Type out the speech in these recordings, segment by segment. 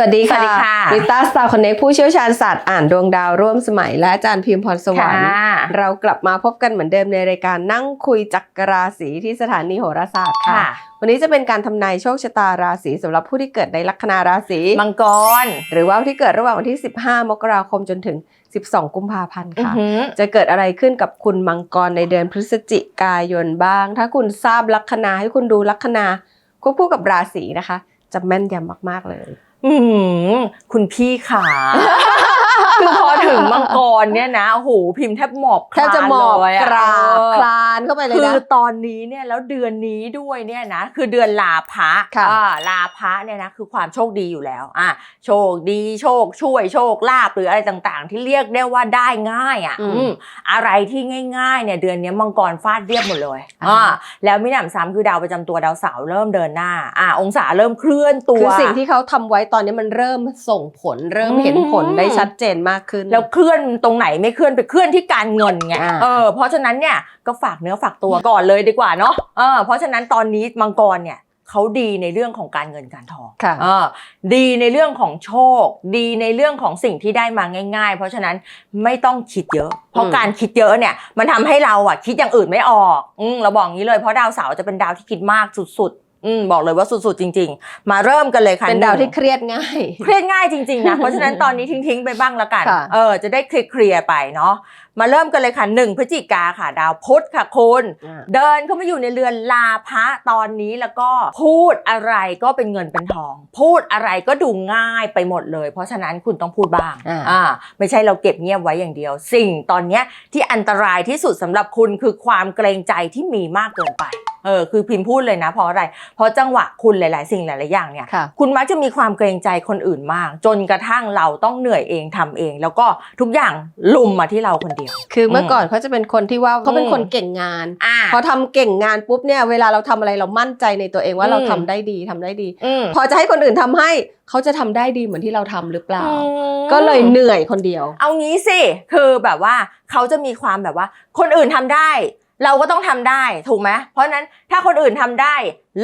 สวัสดีค่ะสวัสดีค่ะริต้าสตาร์คอนเน็กผู้เชี่ยวชาญศาสตร์อ่านดวงดาวร่วมสมัย และอาจารย์พิมพ์พรสวรรค์ค่ะเรากลับมาพบกันเหมือนเดิมในรายการนั่งคุยจักรราศีที่สถานีโหราศาสตร์ค่ะค่ะ วันนี้จะเป็นการทำนายโชคชะตาราศีสำหรับผู้ที่เกิดในลัคนาราศีมังกร หรือว่าที่เกิดระหว่างวันที่ 15 มกราคมจนถึง 12 กุมภาพันธ์อือค่ะหือจะเกิดอะไรขึ้นกับคุณมังกรในเดือนพฤศจิกายนบ้าง ถ้าคุณทราบลัคนาให้คุณดูลัคนาควบคู่กับราศีนะคะจะแม่นยำมากๆเลย อืมคุณพี่ขา คือพอถึงมังกรเนี่ยนะโอ้โหพิมพ์แทบหมอบแทบจะหมอบคลานเลยกราบเออคลานเข้าไปเลยคือนะตอนนี้เนี่ยแล้วเดือนนี้ด้วยเนี่ยนะคือเดือนลาภะค่ะอ่าลาภะเนี่ยนะคือความโชคดีอยู่แล้วอะโชคดีโชคช่วยโชคลาภหรืออะไรต่างๆ ที่เรียกได้ว่าได้ง่ายอะอืมอะไรที่ง่ายๆเนี่ยเดือนนี้มังกรฟาดเรียบหมดเลยอ่าแล้วมิหนำซ้ำคือดาวประจำตัวดาวเสาร์เริ่มเดินหน้าอ่าองศาเริ่มเคลื่อนตัวคือสิ่งที่เขาทำไว้ตอนนี้มันเริ่มส่งผลเริ่มเห็นผลอืมได้ชัดเจนมากขึ้น แล้วเคลื่อนตรงไหนไม่เคลื่อนไปเคลื่อนที่การเงินไงอ่าเออเพราะฉะนั้นเนี่ยก็ฝากเนื้อฝากตัวก่อนเลยดีกว่าเนาะเออเพราะฉะนั้นตอนนี้มังกรเนี่ยเขาดีในเรื่องของการเงินการทองค่ะเออดีในเรื่องของโชค ดีในเรื่องของสิ่งที่ได้มาง่าย ๆ เพราะฉะนั้นไม่ต้องคิดเยอะ เพราะอืมการคิดเยอะเนี่ยมันทำให้เราอะคิดอย่างอื่นไม่ออกอืมเราบอกงี้เลยเพราะดาวเสาร์จะเป็นดาวที่คิดมากสุดๆ อืมบอกเลยว่าสุดๆจริง ๆ มาเริ่มกันเลยค่ะเป็นดาวหงที่เครียดง่าย เครียดง่ายจริงๆนะเพราะฉะนั้นตอนนี้ทิ้งๆไปบ้างละกันค่ะเออจะได้เคลียร์ๆไปเนาะมาเริ่มกันเลยค่ะหนึ่งพฤศจิกาค่ะ ดาวพุธค่ะคุณเดินเข้ามาอยู่ในเรือนลาพระตอนนี้แล้วก็พูดอะไรก็เป็นเงินเป็นทอง พูดอะไรก็ดูง่ายไปหมดเลย เพราะฉะนั้นคุณต้องพูดบ้างอ่าอ่าไม่ใช่เราเก็บเงียบไว้อย่างเดียว สิ่งตอนเนี้ยที่อันตรายที่สุดสำหรับคุณคือความเกรงใจที่มีมากเกินไปเออคือพิมพ์พูดเลยนะ เพราะอะไร เพราะจังหวะคุณหลาย ๆ สิ่งหลาย ๆ อย่างเนี่ยค่ะคุณมักจะมีความเกรงใจคนอื่นมาก จนกระทั่งเราต้องเหนื่อยเองทำเอง แล้วก็ทุกอย่างลุมมาที่เราคนเดียว คือเมื่อก่อนเขาจะเป็นคนที่ว่าเขาเป็นอืมคนเก่งงานอ่าพอทำเก่งงานปุ๊บเนี่ยเวลาเราทำอะไรเรามั่นใจในตัวเองว่าอืมเราทำได้ดีทำได้ดีอืมพอจะให้คนอื่นทำให้เขาจะทำได้ดีเหมือนที่เราทำหรือเปล่าอืมก็เลยเหนื่อยคนเดียว เอางี้สิคือแบบว่าเขาจะมีความแบบว่า คนอื่นทำได้ เราก็ต้องทำได้ถูกไหมเพราะฉะนั้นถ้าคนอื่นทำได้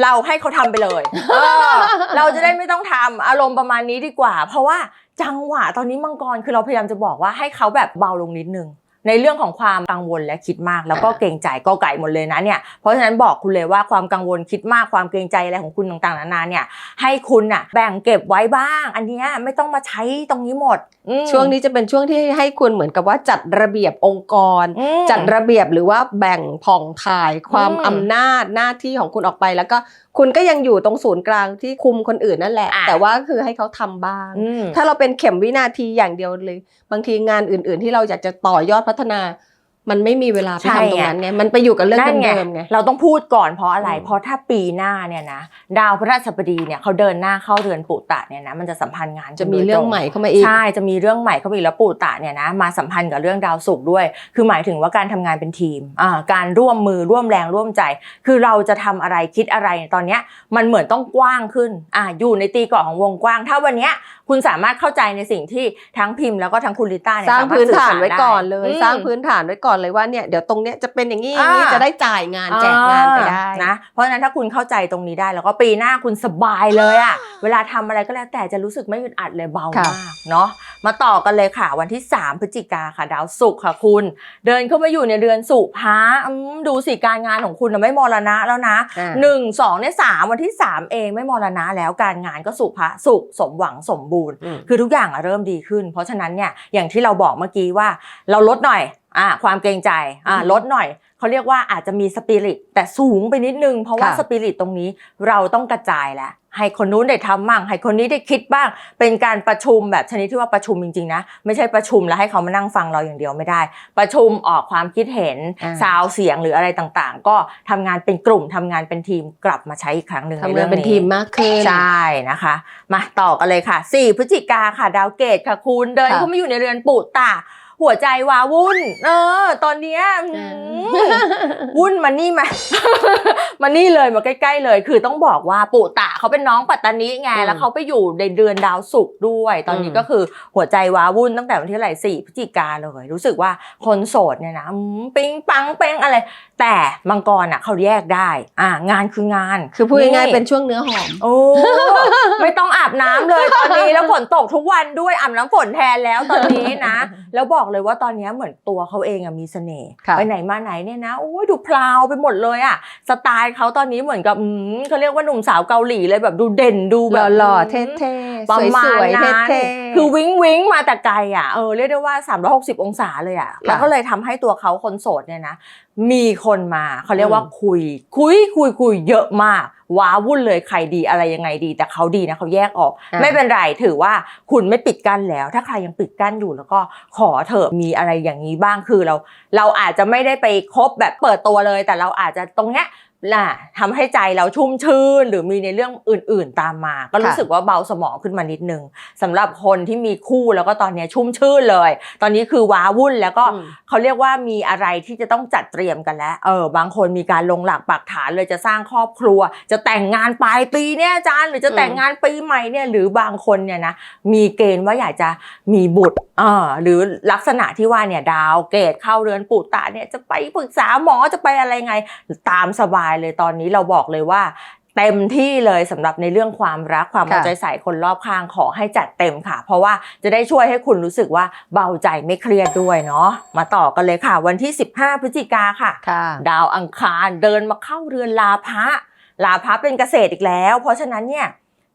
เราให้เขาทำไปเลยเออเราจะได้ไม่ต้องทำอารมณ์ประมาณนี้ดีกว่า เพราะว่าจังหวะตอนนี้มังกรคือเราพยายามจะบอกว่าให้เขาแบบเบาลงนิดนึง ในเรื่องของความกังวลและคิดมาก แล้วก็เกรงใจก็ไก่หมดเลยนะเนี่ยเพราะฉะนั้นบอกคุณเลยว่าความกังวลคิดมากความเกรงใจอะไรของคุณต่างๆนานาเนี่ย ให้คุณน่ะแบ่งเก็บไว้บ้าง อันเนี้ยไม่ต้องมาใช้ตรงนี้หมดอืมช่วงนี้จะเป็นช่วงที่ให้คุณเหมือนกับว่าจัดระเบียบองค์กรอืมจัดระเบียบหรือว่าแบ่งผ่องถ่ายความอืมอำนาจหน้าที่ของคุณออกไปแล้วก็คุณก็ยังอยู่ตรงศูนย์กลางที่คุมคนอื่นนั่นแหละอะแต่ว่าคือให้เขาทำบ้างอืมถ้าเราเป็นเข็มวินาทีอย่างเดียวเลย บางทีงานอื่น ๆ ที่เราอยากจะต่อยอดพัฒนา มันไม่มีเวลาไปใช่ทำตรงนั้นไง มันไปอยู่กับเรื่องนั่นไงเดิมๆไง เราต้องพูดก่อนเพราะอะไรอืมเพราะถ้าปีหน้าเนี่ยนะดาวพฤหัสบดีเนี่ยเขาเดินหน้าเข้าเรือนปุตตะเนี่ยนะมันจะสัมพันธ์งานจะมีเรื่องใหม่เข้ามาอีก ใช่ จะมีเรื่องใหม่เข้ามาอีกแล้วปุตตะเนี่ยนะมาสัมพันธ์กับเรื่องดาวศุกร์ด้วย คือหมายถึงว่าการทำงานเป็นทีมอ่าการร่วมมือร่วมแรงร่วมใจ คือเราจะทำอะไรคิดอะไรตอนเนี้ยมันเหมือนต้องกว้างขึ้นอ่าอยู่ในตีกรอบของวงกว้าง ถ้าวันเนี้ยคุณสามารถเข้าใจในสิ่งที่ทั้งพิมพ์แล้วก็ทั้งคุณลิต้าเนี่ยสร้างมถพื้นสื่อฐานสรไว้ก่อนเลยได้สร้างอืมพื้นฐานไว้ก่อนเลยว่าเนี่ยเดี๋ยวตรงเนี้ยจะเป็นอย่างนี้อย่างนี้อ่าจะได้จ่ายงานแจกงานไปได้นะเพราะฉะนั้นถ้าคุณเข้าใจตรงนี้ได้แล้วก็ปีหน้าคุณสบายเลยอะเวลาทำอะไรก็แล้วแต่จะรู้สึกไม่อึดอัดเลยเบาค่ะมากเนาะมาต่อกันเลยค่ะวันที่ 3 พฤศจิกาค่ะดาวศุกร์ค่ะคุณ เดินเข้ามาอยู่ในเรือนสุภาอืมดูสิการงานของคุณน่ะไม่มรณะแล้วนะอ่าหนึ่งสองเนี่ยสามวันที่ 3 เองไม่มรณะแล้วการงานก็สุภาสุขสมหวังสมบูรณ์อืมคือทุกอย่างอะเริ่มดีขึ้น เพราะฉะนั้นเนี่ยอย่างที่เราบอกเมื่อกี้ว่าเราลดหน่อย อ่าความเกรงใจอ่าอือฮึลดหน่อยเขาเรียกว่าอาจจะมีสปิริตแต่สูงไปนิดนึง เพราะว่าค่ะสปิริตตรงนี้เราต้องกระจายแล้วให้คนนู้นได้ทำมั่งให้คนนี้ได้คิดบ้าง เป็นการประชุมแบบชนิดที่ว่าประชุมจริงๆนะ ไม่ใช่ประชุมแล้วให้เขามานั่งฟังเราอย่างเดียวไม่ได้ ประชุมออกความคิดเห็นอ่าซาวเสียงหรืออะไรต่างๆ ก็ทำงานเป็นกลุ่มทำงานเป็นทีมกลับมาใช้อีกครั้งหนึ่งในทำเรื่งาอนงเป็นนี้ทีมมากขึ้นใช่นะคะ มาต่อกันเลยค่ะ 4 พฤศจิกาค่ะดาวเกตค่ะคุณเดินค่ะเข้ามาอยู่ในเรือนปุตตา หัวใจวาวุ่น เออ ตอนเนี้ยอืมวุ่นมานี่มา มานี่เลยมาใกล้ๆเลย คือต้องบอกว่าปุตะเขาเป็นน้องปัตตานีไงอืมแล้วเขาไปอยู่ในเดือนดาวศุกร์ด้วย ตอนนี้อืมก็คือหัวใจวาวุ่นตั้งแต่วันที่เท่าไหร่สี่พฤศจิกาเลย รู้สึกว่าคนโสดเนี่ยนะอืมปิ๊งปังเป้งอะไร แต่มังกรอะเขาแยกได้อ่างานคืองาน คือพูดง่ายๆเป็นช่วงเนื้อหอมโอ้ไม่ต้องอาบน้ำเลยตอนนี้แล้วฝนตกทุกวันด้วยอาบน้ำฝนแทนแล้วตอนนี้นะ แล้วบอกเลยว่าตอนนี้เหมือนตัวเขาเองอะมีเสน่ห์ค่ะไปไหนมาไหนเนี่ยนะโอ้ยดูพลาวไปหมดเลยอะสไตล์เขาตอนนี้เหมือนกับอืมเขาเรียกว่าหนุ่มสาวเกาหลีเลยแบบดูเด่นดูหแบบล่อๆมเท่ๆประมาสณวยๆนั้นเท่ๆคือวิ้งวิ้งมาแต่ไกลอะเออเรียกได้ว่า 360 องศาเลยอะแล้วก็เลยทำให้ตัวเขาคนโสดเนี่ยนะมีคนมาเขาเรียกว่าคุย คุยคุยคุยเยอะมาก ว้าวุ่นเลยใครดีอะไรยังไงดี แต่เขาดีนะเขาแยกออกอะไม่เป็นไรถือว่าคุณไม่ปิดกั้นแล้ว ถ้าใครยังปิดกั้นอยู่แล้วก็ขอเถอะมีอะไรอย่างนี้บ้างคือเรา เราอาจจะไม่ได้ไปคบแบบเปิดตัวเลย แต่เราอาจจะตรงเนี้ย ล่ะทำให้ใจเราชุ่มชื่น หรือมีในเรื่องอื่น ๆ ตามมา ก็รู้ค่ะสึกว่าเบาสมองขึ้นมานิดนึงสำหรับคนที่มีคู่แล้วก็ตอนเนี้ยชุ่มชื่นเลย ตอนนี้คือว้าวุ่นแล้วก็อืมเขาเรียกว่ามีอะไรที่จะต้องจัดเตรียมกันแล้วเออบางคนมีการลงหลักปักฐานเลยจะสร้างครอบครัว จะแต่งงานปลายปีเนี่ยอาจารย์หรือจะแต่งงานปีใหม่เนี่ยหรือบางคนเนี่ยนะมีเกณฑ์ว่าอยากจะมีบุตรอ่าหรือลักษณะที่ว่าเนี่ยดาวเกตเข้าเรือนปุตตะเนี่ยจะไปปรึกษาหมอจะไปอะไรไงตามสบายเลยตอนนี้เราบอกเลยว่าเต็มที่เลยสำหรับในเรื่องความรักความเอาค่ะใจใส่คนรอบข้างขอให้จัดเต็มค่ะ เพราะว่าจะได้ช่วยให้คุณรู้สึกว่าเบาใจไม่เครียดด้วยเนาะมาต่อกันเลยค่ะ วันที่ 15 พฤศจิกาค่ะค่ะดาวอังคารเดินมาเข้าเรือนลาพระลาพระเป็นเกษตรอีกแล้ว เพราะฉะนั้นเนี่ย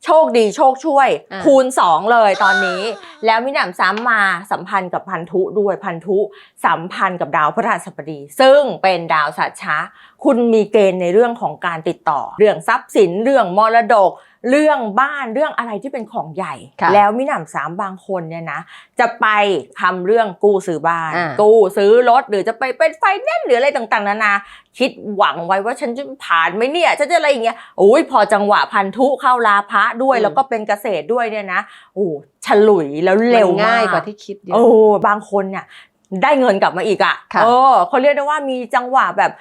โชคดีโชคช่วย อ่า คูณ 2 เลยตอนนี้ แล้วมิหนำซ้ำมาสัมพันธ์กับพันธุด้วยพันธุสัมพันธ์กับดาวพฤหัสบดี ซึ่งเป็นดาวสัตว์ช้า คุณมีเกณฑ์ในเรื่องของการติดต่อ เรื่องทรัพย์สินเรื่องมรดก เรื่องบ้านเรื่องอะไรที่เป็นของใหญ่ค่ะแล้วมิหนำซ้ำบางคนเนี่ยนะ จะไปทำเรื่องกู้ซื้อบ้านอ่ากู้ซื้อรถหรือจะไปเป็นไฟแนนซ์หรืออะไรต่างๆนานาคิดหวังไว้ว่าฉันจะผ่านไหมเนี่ยฉันจะอะไรอย่างเงี้ยโอ้ยพอจังหวะพันธุเข้าลาพระด้วยอืมแล้วก็เป็นเกษตรด้วยเนี่ยนะโอ้ฉลุยแล้วเร็วมันง่ายมกว่าที่คิดเยอะโอ้บางคนเนี่ย ได้เงินกลับมาอีกอะค่ะ เออเขาเรียกได้ว่ามีจังหวะแบบ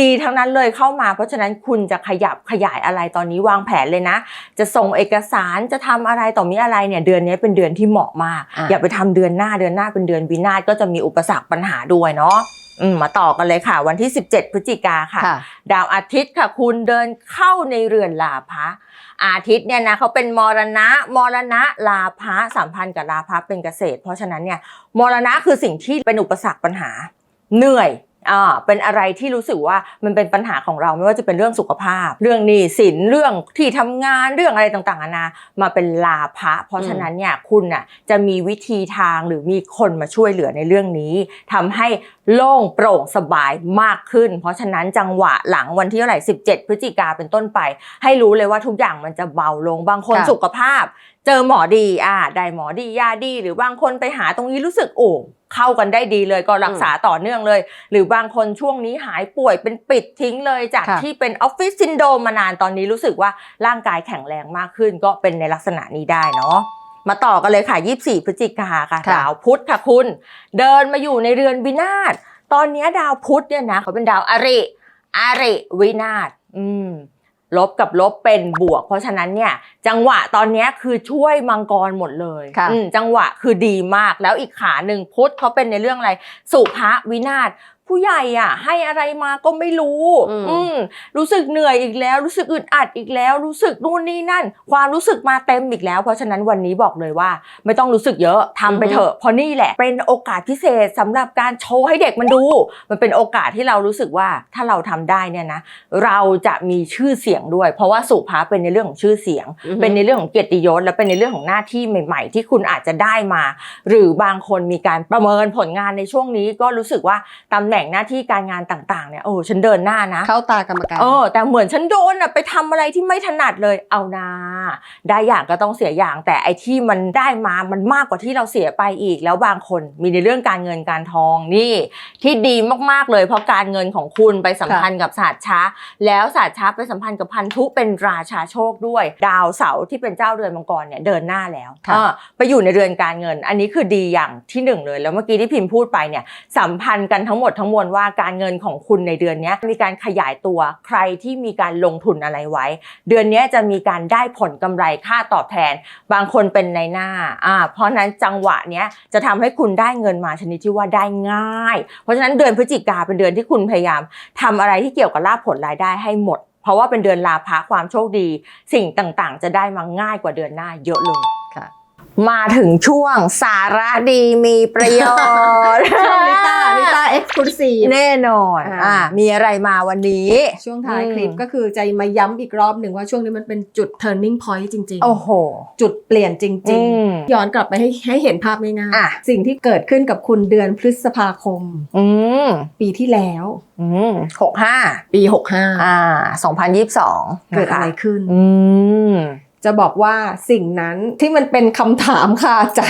ดีๆ ทั้งนั้นเลยเข้ามา เพราะฉะนั้นคุณจะขยับขยายอะไรตอนนี้วางแผนเลยนะ จะส่งเอกสารจะทำอะไรต่อมีอะไรเนี่ยเดือนนี้เป็นเดือนที่เหมาะมากอะอย่าไปทำเดือนหน้าเดือนหน้าเป็นเดือนวินาศก็จะมีอุปสรรคปัญหาด้วยเนาะอื มมาต่อกันเลยค่ะ วันที่ 17 พฤศจิกาค่ะค่ะ ดาวอาทิตย์ค่ะ คุณเดินเข้าในเรือนลาภะอาทิตย์เนี่ยนะเขาเป็นมรณะ มรณะลาภะสัมพันธ์กับลาภะเป็นเกษตร เพราะฉะนั้นเนี่ยมรณะคือสิ่งที่เป็นอุปสรรคปัญหา เหนื่อย อ่าเป็นอะไรที่รู้สึกว่ามันเป็นปัญหาของเราไม่ว่าจะเป็นเรื่องสุขภาพ เรื่องหนี้สินเรื่องที่ทำงานเรื่องอะไรต่างๆนานามาเป็นลาภะเพราะฉะนั้นเนี่ยคุณน่ะจะมีวิธีทางหรือมีคนมาช่วยเหลือในเรื่องนี้ทำให้โล่งโปร่งสบายมากขึ้น เพราะฉะนั้นจังหวะหลังวันที่เท่าไหร่17 พฤศจิกาเป็นต้นไป ให้รู้เลยว่าทุกอย่างมันจะเบาลงบางคนค่ะสุขภาพ เจอหมอดีอ่าได้หมอดียาดี หรือบางคนไปหาตรงนี้รู้สึกโอ่งเข้ากันได้ดีเลยก็รักษาต่อเนื่องเลย หรือบางคนช่วงนี้หายป่วยเป็นปิดทิ้งเลยจากค่ะที่เป็นออฟฟิศซินโดรมมานานตอนนี้รู้สึกว่าร่างกายแข็งแรงมากขึ้น ก็เป็นในลักษณะนี้ได้เนาะมาต่อกันเลยค่ะ 24 พฤศจิกาค่ะค่ะดาวพุธค่ะคุณ เดินมาอยู่ในเรือนวินาศตอนนี้ดาวพุธเนี่ยนะเขาเป็นดาวอริอริวินาศอืม ลบกับลบเป็นบวก เพราะฉะนั้นเนี่ยจังหวะตอนเนี้ยคือช่วยมังกรหมดเลยค่ะอืมจังหวะคือดีมากแล้วอีกขาหนึ่งพุทธเขาเป็นในเรื่องอะไร สุภะวินาศ ผู้ใหญ่อะ ให้อะไรมาก็ไม่รู้อืมอืมรู้สึกเหนื่อยอีกแล้ว รู้สึกอึดอัดอีกแล้ว รู้สึกนู่นนี่นั่น ความรู้สึกมาเต็มอีกแล้ว เพราะฉะนั้นวันนี้บอกเลยว่า ไม่ต้องรู้สึกเยอะทำไปเถอะเพราะนี่แหละ เป็นโอกาสพิเศษสำหรับการโชว์ให้เด็กมันดู มันเป็นโอกาสที่เรารู้สึกว่าถ้าเราทำได้เนี่ยนะ เราจะมีชื่อเสียงด้วย เพราะว่าสุภาเป็นในเรื่องของชื่อเสียงอือฮึเป็นในเรื่องของเกียรติยศและเป็นในเรื่องของหน้าที่ใหม่ ๆ ที่คุณอาจจะได้มา หรือบางคนมีการประเมินผลงานในช่วงนี้ก็รู้สึกว่าตำแหน่งหน้าที่การงานต่างๆเนี่ยโอ้ฉันเดินหน้านะ เข้าตากรรมการ เออแต่เหมือนฉันโดนอะไปทำอะไรที่ไม่ถนัดเลยเอานา ได้อย่างก็ต้องเสียอย่าง แต่ไอ้ที่มันได้มามันมากกว่าที่เราเสียไปอีก แล้วบางคนมีในเรื่องการเงินการทองนี่ ที่ดีมากๆเลย เพราะการเงินของคุณไปสัมพันธ์กับศาสตร์ช้า แล้วศาสตร์ช้าไปสัมพันธ์กับพันธุเป็นราชาโชคด้วย ดาวเสาร์ที่เป็นเจ้าเรือนมังกรเนี่ยเดินหน้าแล้วค่ะ เออไปอยู่ในเรือนการเงิน อันนี้คือดีอย่างที่หนึ่งเลยแล้วเมื่อกี้ที่พิมพ์พูดไปเนี่ยสัมพันธ์กันทั้งหมดทั้งมวลว่าการเงินของคุณในเดือนนี้มีการขยายตัวใครที่มีการลงทุนอะไรไว้ เดือนนี้จะมีการได้ผลกำไรค่าตอบแทน บางคนเป็นในหน้าอ่าเพราะนั้นจังหวะเนี้ยจะทำให้คุณได้เงินมาชนิดที่ว่าได้ง่าย เพราะฉะนั้นเดือนพฤศจิกาเป็นเดือนที่คุณพยายามทำอะไรที่เกี่ยวกับลาภผลรายได้ให้หมด เพราะว่าเป็นเดือนลาภะความโชคดี สิ่งต่างๆ จะได้มาง่ายกว่าเดือนหน้าเยอะเลย มาถึงช่วงสาระดีมีประโยชน์ ช่วงลิต้าลิต้าเอ็กซ์คลูซีฟแน่นอนอ่าอ่ามีอะไรมาวันนี้ ช่วงท้ายอืมคลิปก็คือจะมาย้ำอีกรอบหนึ่งว่าช่วงนี้มันเป็นจุด turning point จริงโอ้โหๆจุดเปลี่ยนจริงอืมๆย้อนกลับไปให้ให้เห็นภาพง่ายอะๆสิ่งที่เกิดขึ้นกับคุณเดือนพฤษภาคมอืมปีที่แล้วอืมหกห้าปี65อ่าสองพันยี่สิบสองเกิดอะไรขึ้น อืม จะบอกว่าสิ่งนั้นที่มันเป็นคำถามคาใจ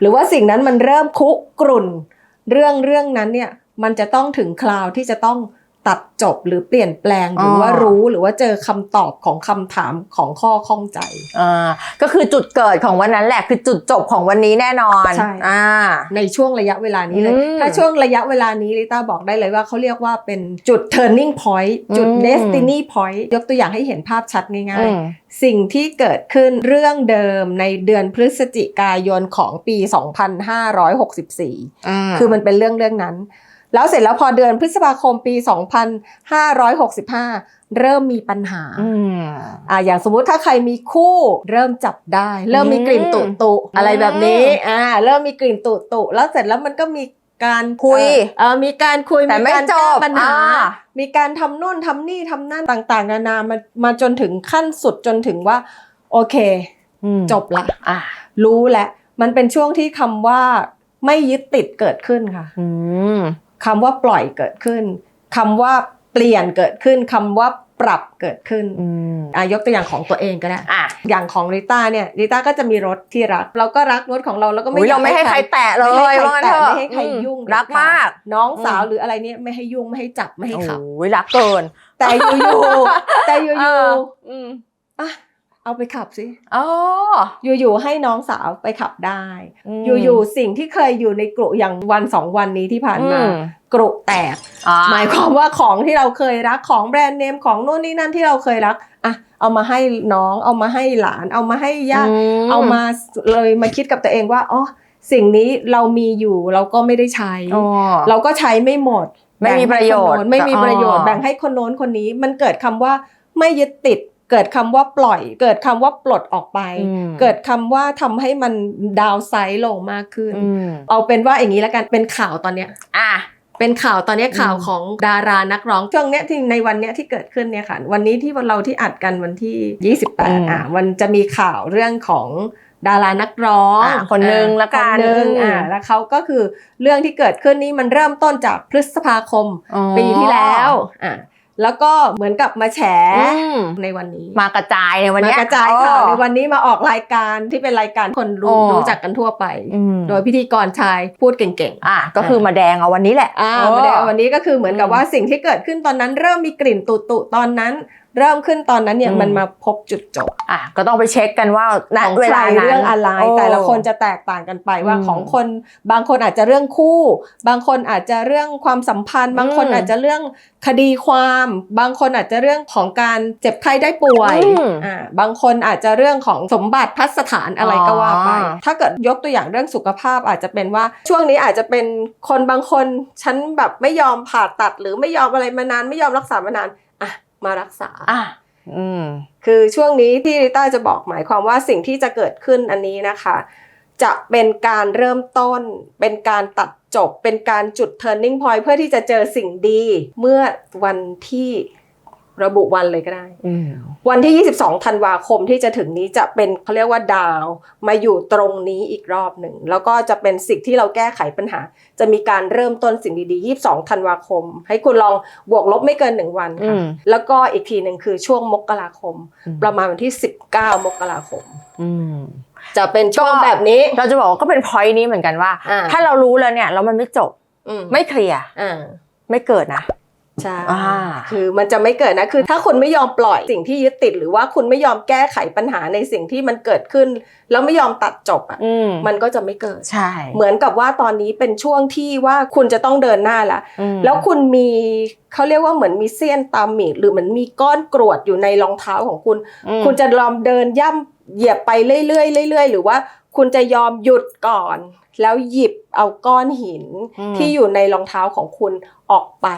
หรือว่าสิ่งนั้นมันเริ่มคุกรุ่น เรื่องเรื่องนั้นเนี่ยมันจะต้องถึงคราวที่จะต้อง ตัดจบหรือเปลี่ยนแปลงหรือว่าอ๋อรู้หรือว่าเจอคำตอบของคำถามของข้อข้องใจอ่าก็คือจุดเกิดของวันนั้นแหละคือจุดจบของวันนี้แน่นอนใช่อ่าในช่วงระยะเวลานี้เลยอืมถ้าช่วงระยะเวลานี้ลิต้าบอกได้เลยว่าเขาเรียกว่าเป็นจุด turning point จุดอืม destiny point ยกตัวอย่างให้เห็นภาพชัดง่ายอืมๆสิ่งที่เกิดขึ้นเรื่องเดิมในเดือนพฤศจิกายนของปี 2564 คือมันเป็นเรื่องเรื่องนั้น แล้วเสร็จแล้วพอเดือนพฤษภาคมปี 2565 เริ่มมีปัญหาอืมอ่าอย่างสมมุติถ้าใครมีคู่เริ่มจับได้ เริ่มมีกลิ่นตุตุๆอะไรแบบนี้อ่าเริ่มมีกลิ่นตุตุๆแล้วเสร็จแล้วมันก็มีการคุยเอ่อเออมีการคุยแต่ไม่การจแก้บปัญหาอ่ามีการทำนู่นทำนี่ทำนั่นต่าง ๆ นานามามาจนถึงขั้นสุดจนถึงว่า โอเคอืมจบละอ่ารู้แล้วมันเป็นช่วงที่คำว่าไม่ยึดติดเกิดขึ้นค่ะอืม คำว่าปล่อยเกิดขึ้นคำว่าเปลี่ยนเกิดขึ้นคำว่าปรับเกิดขึ้นอืมอะยกตัวอย่างของตัวเองก็ได้อะอย่างของริต้าเนี่ยริต้าก็จะมีรถที่รัก เราก็รักรถของเราแล้วก็ไม่อุ๊ยอยาเรากไม่ให้ใครแตะเลไม่ให้ยใครว่างั้นแตะเถอะไม่ให้ใครยุ่งอืมรักมาก น้องสาวอืมหรืออะไรเนี่ยไม่ให้ยุ่งไม่ให้จับไม่ให้ขับโอ้ยรักเกิน แต่อยู่ๆแต่อยู่เออๆอืมอะ เอาไปขับสิอ๋ออยู่ๆให้น้องสาวไปขับได้มอยู่ๆสิ่งที่เคยอยู่ในกลุ่อย่างวันสองวันนี้ที่ผ่านมาอืมกรุแตกอ่หมายความว่าของที่เราเคยรักของแบรนด์เนมของนู่นนี่นั่นที่เราเคยรักอะเอามาให้น้องเอามาให้หลาน เอามาให้ญาติมเอามาเลยมาคิดกับตัวเองว่าอ๋อสิ่งนี้เรามีอยู่เราก็ไม่ได้ใช้อ๋อเราก็ใช้ไม่หมด ไม่มีประโยชน์แบ่งให้คนโน้นไม่มีประโยชน์อ๋อแบ่งให้คนโน้นคนนี้มันเกิดคำว่าไม่ยึดติด เกิดคำว่าปล่อย เกิดคำว่าปลดออกไปอืมเกิดคำว่าทำให้มันดาวไซด์ลงมากขึ้นอืมเอาเป็นว่าอย่างนี้แล้วกันเป็นข่าวตอนเนี้ยอะเป็นข่าวตอนนี้ข่าวอืมของดารานักร้องช่วงเนี้ยที่ในวันเนี้ยที่เกิดขึ้นเนี่ยค่ะ วันนี้ที่เราที่อัดกันวันที่ 28 อะมันจะมีข่าวเรื่องของดารานักร้องอะคนหนึ่งละกันคนหนึ่งอืมอะแล้วเขาก็คือเรื่องที่เกิดขึ้นนี้มันเริ่มต้นจากพฤษภาคมอ๋อปีที่แล้วอะ แล้วก็เหมือนกับมาแฉอืมในวันนี้ มากระจายในวันมาเนี้ยกระจายข่าวอ๋อในวันนี้มาออกรายการที่เป็นรายการคนรู้อ๋อรู้จักกันทั่วไปอืมโดยพิธีกรชายพูดเก่งๆอะก็คือมาแดงเอาวันนี้แหละอ่าเออไม่ได้เอาวันนี้ก็คือเหมือนกับอืมว่าสิ่งที่เกิดขึ้นตอนนั้นเริ่มมีกลิ่นตุตุตอนนั้น เริ่มขึ้นตอนนั้นเนี่ยอืมมันมาพบจุดจบอะก็ต้องไปเช็คกันว่าณของเวใครลานั้นเรื่องอะไรโแต่ละคนจะแตกต่างกันไปว่าอืมของคน บางคนอาจจะเรื่องคู่ บางคนอาจจะเรื่องความสัมพันธ์ บางคนอืมอาจจะเรื่องคดีความ บางคนอาจจะเรื่องของการเจ็บไข้ได้ป่วยอืมอ่าบางคนอาจจะเรื่องของสมบัติพัสถานอะไรก็ว่าไปอ๋อถ้าเกิดยกตัวอย่างเรื่องสุขภาพอาจจะเป็นว่าช่วงนี้อาจจะเป็นคนบางคนฉันแบบไม่ยอมผ่าตัดหรือไม่ยอมอะไรมานานไม่ยอมรักษามานานอะ มารักษาอะอืมคือช่วงนี้ที่ริต้าจะบอกหมายความว่าสิ่งที่จะเกิดขึ้นอันนี้นะคะ จะเป็นการเริ่มต้น เป็นการตัดจบ เป็นการจุด turning point เพื่อที่จะเจอสิ่งดี เมื่อวันที่ ระบุวันเลยก็ได้อืมวันที่ 22 ธันวาคมที่จะถึงนี้จะเป็นเขาเรียกว่าดาวมาอยู่ตรงนี้อีกรอบหนึ่ง แล้วก็จะเป็นสิ่งที่เราแก้ไขปัญหา จะมีการเริ่มต้นสิ่งดีๆ 22 ธันวาคม ให้คุณลองบวกลบไม่เกิน1วันอืค่ะมแล้วก็อีกทีหนึ่งคือช่วงมกราคมอืมประมาณวันที่ 19 มกราคมอืมจะเป็นช่วงก็แบบนี้เราจะบอกว่าก็เป็นพอยต์นี้เหมือนกันว่าอ่าถ้าเรารู้แล้วเนี่ยแล้วมันไม่จบอืมไม่เคลียร์อ่าไม่เกิดนะ ใช่อ่าคือมันจะไม่เกิดนะคือ ถ้าคุณไม่ยอมปล่อยสิ่งที่ยึดติด หรือว่าคุณไม่ยอมแก้ไขปัญหาในสิ่งที่มันเกิดขึ้น แล้วไม่ยอมตัดจบอะอืมมันก็จะไม่เกิดใช่ เหมือนกับว่าตอนนี้เป็นช่วงที่ว่าคุณจะต้องเดินหน้าละอืมแล้วคุณมีเขาเรียกว่าเหมือนมีเสี้ยนตามหมีดหรือเหมือนมีก้อนกรวดอยู่ในรองเท้าของคุณอืมคุณจะลองเดินย่ำเหยียบไปเรื่อยๆเรื่อยๆหรือว่าคุณจะยอมหยุดก่อน แล้วหยิบเอาก้อนหินอืมที่อยู่ในรองเท้าของคุณ ออกไป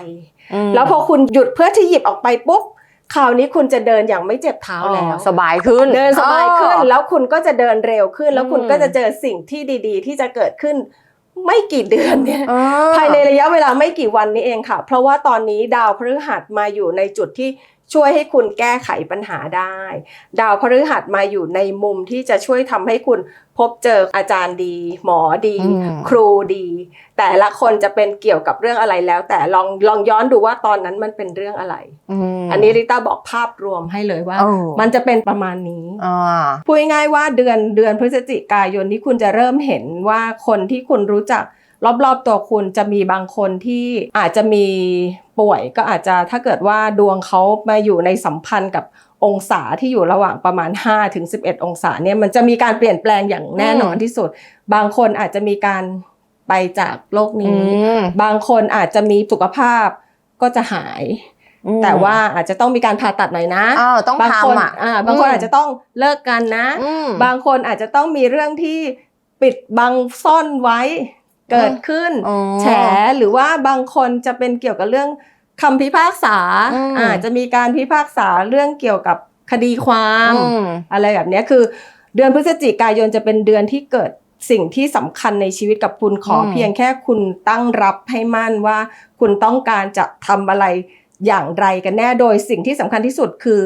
อืมแล้วพอคุณหยุดเพื่อที่หยิบออกไปปุ๊บคราวนี้คุณจะเดินอย่างไม่เจ็บเท้าแล้ว สบายขึ้น เดินสบายขึ้นอ๋อแล้วคุณก็จะเดินเร็วขึ้น แล้วคุณอืมก็จะเจอสิ่งที่ดีๆ ที่จะเกิดขึ้นไม่กี่เดือนเนี่ยอ๋อภายในระยะเวลาไม่กี่วันนี้เองค่ะ เพราะว่าตอนนี้ดาวพฤหัสมาอยู่ในจุดที่ ช่วยให้คุณแก้ไขปัญหาได้ ดาวพฤหัสมาอยู่ในมุมที่จะช่วยทำให้คุณพบเจออาจารย์ดี หมอดีอืมครูดี แต่ละคนจะเป็นเกี่ยวกับเรื่องอะไรแล้ว แต่ลองลองย้อนดูว่าตอนนั้นมันเป็นเรื่องอะไรมอันนี้ริต้าบอกภาพรวมให้เลยว่าโอ้มันจะเป็นประมาณนี้อ่าพูดง่ายๆว่าเดือนเดือนพฤศจิกายนที่คุณจะเริ่มเห็นว่าคนที่คุณรู้จัก รอบๆตัวคุณจะมีบางคนที่อาจจะมีป่วยก็อาจจะถ้าเกิดว่าดวงเขามาอยู่ในสัมพันธ์กับองศาที่อยู่ระหว่างประมาณ5ถึง11 องศาเนี่ยมันจะมีการเปลี่ยนแปลงอย่างแน่นอนที่สุด บางคนอาจจะมีการไปจากโลกอืนี้มบางคนอาจจะมีสุขภาพก็จะหายอืมแต่ว่าอาจจะต้องมีการผ่าตัดหน่อยนะอ้าวต้องบางคนทำอะอ่าบางคนอาจจะต้องเลิกกันนะอืมบางคนอาจจะต้องมีเรื่องที่ปิดบังซ่อนไว้ เกิดขึ้นอ๋อแฉหรือว่าบางคนจะเป็นเกี่ยวกับเรื่องคำพิพากษาอืมอาจจะมีการพิพากษาเรื่องเกี่ยวกับคดีความอืมอะไรแบบเนี้ยคือ เดือนพฤศจิกายนจะเป็นเดือนที่เกิดสิ่งที่สำคัญในชีวิตกับคุณขออมเพียงแค่คุณตั้งรับให้มั่นว่า คุณต้องการจะทำอะไรอย่างไรกันแน่โดยสิ่งที่สำคัญที่สุดคือ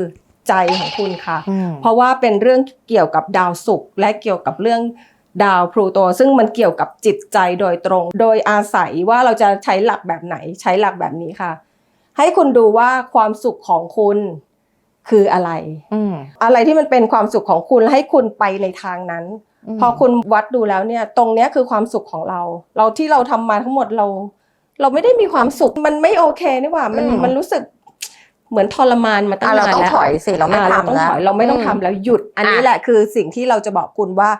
ใจของคุณค่ะอืมเพราะว่าเป็นเรื่องเกี่ยวกับดาวศุกร์และเกี่ยวกับเรื่อง ดาวพลูโตซึ่งมันเกี่ยวกับจิตใจโดยตรง โดยอาศัยว่าเราจะใช้หลักแบบไหนใช้หลักแบบนี้ค่ะ ให้คุณดูว่าความสุขของคุณคืออะไรอืมอะไรที่มันเป็นความสุขของคุณให้คุณไปในทางนั้นมพอคุณวัดดูแล้วเนี่ย ตรงเนี้ยคือความสุขของเรา เราที่เราทำมาทั้งหมดเรา เราไม่ได้มีความสุขมันไม่โอเคนี่หว่ามันอืมมันรู้สึกเหมือนทรมานมาตั้งอะเรานานต้องแล้วถอยสิเราไม่อ่าเราทำต้องแล้วถอยเราไม่ต้องอืมทำแล้วหยุด อันนี้อะแหละคือสิ่งที่เราจะบอกคุณว่า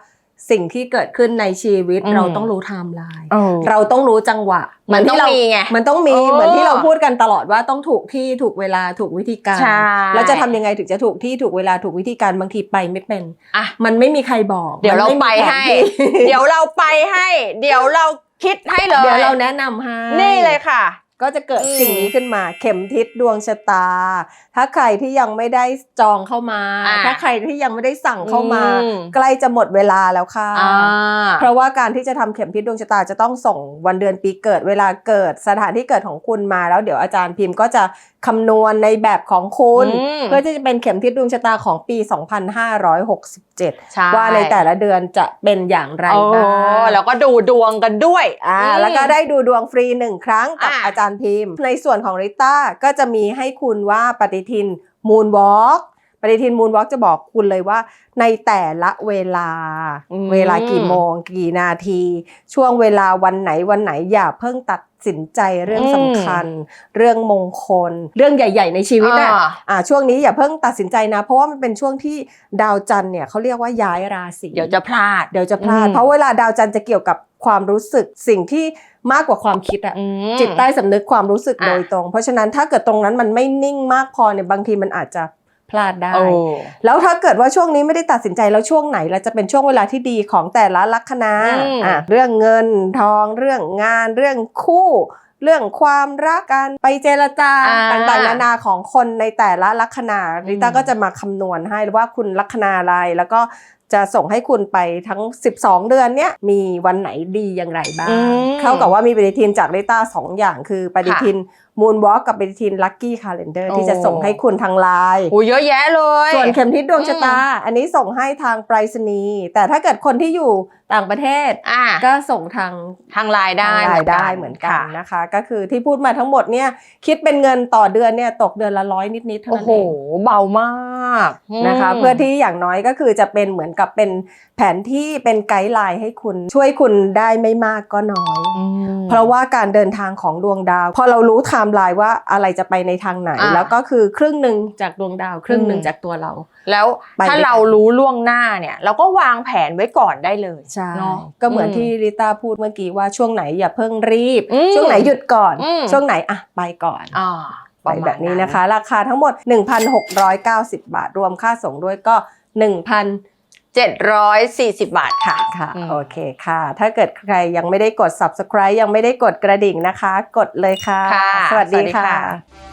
สิ่งที่เกิดขึ้นในชีวิตอืมเราต้องรู้ไทม์ไลน์เออเราต้องรู้จังหวะ มันต้องที่เรามีไงมันต้องมีเออเหมือนที่เราพูดกันตลอดว่าต้องถูกที่ถูกเวลาถูกวิธีการใช่แล้วจะทำยังไงถึงจะถูกที่ถูกเวลาถูกวิธีการบางทีไปไม่เป็นอะมันไม่มีใครบอก เดี๋ยวเรามันไปม่มีแผนให้ที่เดี๋ยวเราไปให้ เดี๋ยวเราคิดให้เลยเดี๋ยวเราแนะนำให้นี่เลยค่ะ ก็จะเกิดอืมสิ่งนี้ขึ้นมา เข็มทิศดวงชะตา ถ้าใครที่ยังไม่ได้จองเข้ามาอะถ้าใครที่ยังไม่ได้สั่งเข้ามาอืมใกล้จะหมดเวลาแล้วค่ะอ่าเพราะว่าการที่จะทำเข็มทิศดวงชะตาจะต้องส่งวันเดือนปีเกิดเวลาเกิดสถานที่เกิดของคุณมาแล้วเดี๋ยวอาจารย์พิมพ์ก็จะคำนวณในแบบของคุณอืมเพื่อที่จะเป็นเข็มทิศดวงชะตาของปี 2567ใช่ว่าในแต่ละเดือนจะเป็นอย่างไรโอ้บ้างแล้วก็ดูดวงกันด้วยอ่าอืมแล้วก็ได้ดูดวงฟรีหนึ่งครั้งกับอะอาจารย์พิมพ์ ในส่วนของริต้าก็จะมีให้คุณว่าปฏิทินมูนวอล์กปฏิทินมูนวอล์กจะบอกคุณเลยว่า ในแต่ละเวลา เวลากี่โมง กี่นาที ช่วงเวลาวันไหนวันไหนอย่าเพิ่งตัดสินใจเรื่องสำคัญ เรื่องมงคล เรื่องใหญ่ ๆ ในชีวิตอะอ่าอ่าช่วงนี้อย่าเพิ่งตัดสินใจนะ เพราะว่ามันเป็นช่วงที่ดาวจันทร์เนี่ยเขาเรียกว่าย้ายราศีเดี๋ยวจะพลาดเดี๋ยวจะพลาดอืมเพราะเวลาดาวจันทร์จะเกี่ยวกับ ความรู้สึกสิ่งที่มากกว่าความคิดอะอืมจิตใต้สำนึกความรู้สึกอะโดยตรง เพราะฉะนั้นถ้าเกิดตรงนั้นมันไม่นิ่งมากพอเนี่ยบางทีมันอาจจะพลาดได้โอ้แล้วถ้าเกิดว่าช่วงนี้ไม่ได้ตัดสินใจแล้วช่วงไหนเราจะเป็นช่วงเวลาที่ดีของแต่ละลัคนาอืมอะเรื่องเงินทอง เรื่องงาน เรื่องคู่ เรื่องความรักการไปเจรจาอ่าต่างๆนานาของคนในแต่ละลัคนาริต้าอืมก็จะมาคำนวณให้ว่าคุณลัคนาอะไรแล้วก็ จะส่งให้คุณไปทั้ง 12 เดือนเนี้ยมีวันไหนดีอย่างไรบ้างอืมเท่ากับว่ามีปฏิทินจากริต้าสองอย่างคือปฏิทิน มูนวอล์กกับปฏิทินลัคกี้คาล endar โอ้ที่จะส่งให้คุณทางไลน์โอ้เยอะแยะเลย ส่วนเข็มทิศดวงชะตา อันนี้ส่งให้ทางไปรษณีย์แต่ถ้าเกิดคนที่อยู่ต่างประเทศอะก็ส่งทางทางไลน์ได้ทางไลน์ได้เหมือนกันค่ะนะคะ ก็คือที่พูดมาทั้งหมดเนี่ยคิดเป็นเงินต่อเดือนเนี่ยตกเดือนละร้อยนิดๆเท่าโอ้นั้นโหเองเบามากนะคะมเพื่อที่อย่างน้อยก็คือจะเป็นเหมือนกับเป็นแผนที่เป็นไกด์ไลน์ให้คุณช่วยคุณได้ไม่มากก็น้อยอืมเพราะว่าการเดินทางของดวงดาว พอเรารู้ไทม์ไลน์ว่าอะไรจะไปในทางไหน อะแล้วก็คือครึ่งหนึ่งจากดวงดาวครึ่งหนึ่งอืมจากตัวเรา แล้วไปด้วยกันถ้าเรารู้ล่วงหน้าเนี่ย เราก็วางแผนไว้ก่อนได้เลย ใช่เนาะก็เหมือนที่ริต้าพูดเมื่อกี้ว่าช่วงไหนอย่าเพิ่งรีบ อืมช่วงไหนหยุดก่อน อืม ช่วงไหนอะไปก่อน อ่าไปแบบนี้นะคะ ราคาทั้งหมด 1,690 บาท รวมค่าส่งด้วยก็ 1,000เจ็ดร้อยสี่สิบบาทค่ะ ค่ะอืมโอเคค่ะ ถ้าเกิดใครยังไม่ได้กด subscribe ยังไม่ได้กดกระดิ่งนะคะ กดเลยค่ะ ค่ะสวัสดีสวัสดีค่ะ ค่ะ